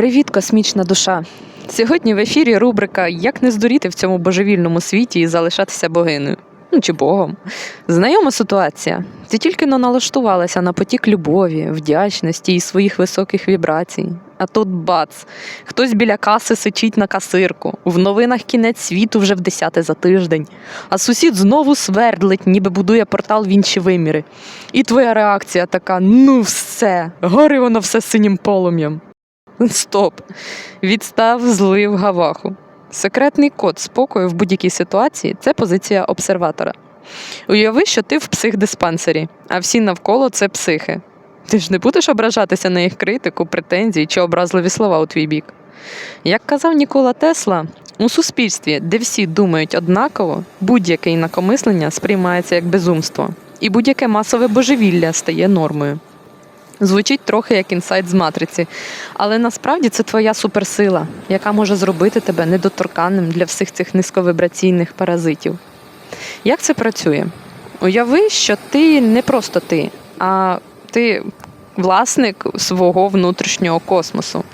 Привіт, космічна душа. Сьогодні в ефірі рубрика Як не здуріти в цьому божевільному світі і залишатися богинею. Ну чи Богом. Знайома ситуація. Ти тільки но налаштувалася на потік любові, вдячності і своїх високих вібрацій. А тут бац, хтось біля каси сичить на касирку. В новинах кінець світу вже в десяте за тиждень. А сусід знову свердлить, ніби будує портал в інші виміри. І твоя реакція така: ну все, гори воно все синім полум'ям. Стоп. Відстав злив гаваху. Секретний код спокою в будь-якій ситуації це позиція обсерватора. Уяви, що ти в психдиспансері, а всі навколо це психи. Ти ж не будеш ображатися на їх критику, претензії чи образливі слова у твій бік. Як казав Нікола Тесла, у суспільстві, де всі думають однаково, будь-яке інакомислення сприймається як безумство, і будь-яке масове божевілля стає нормою. Звучить трохи як інсайт з матриці, але насправді це твоя суперсила, яка може зробити тебе недоторканним для всіх цих низьковибраційних паразитів. Як це працює? Уяви, що ти не просто ти, а ти власник свого внутрішнього космосу.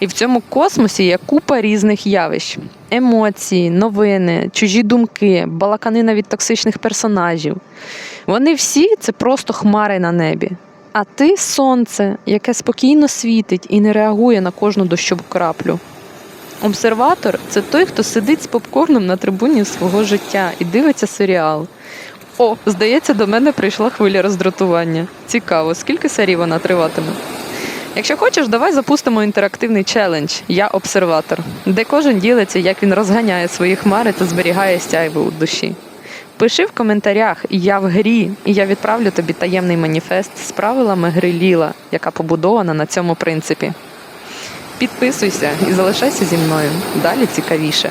І в цьому космосі є купа різних явищ: емоції, новини, чужі думки, балаканина від токсичних персонажів. Вони всі це просто хмари на небі. А ти сонце, яке спокійно світить і не реагує на кожну дощову краплю. Обсерватор це той, хто сидить з попкорном на трибуні свого життя і дивиться серіал. О, здається, до мене прийшла хвиля роздратування. Цікаво, скільки серій вона триватиме. Якщо хочеш, давай запустимо інтерактивний челендж Я обсерватор, де кожен ділиться, як він розганяє свої хмари та зберігає сяйво у душі. Пиши в коментарях Я в грі, і я відправлю тобі таємний маніфест з правилами гри Ліла, яка побудована на цьому принципі. Підписуйся і залишайся зі мною. Далі цікавіше.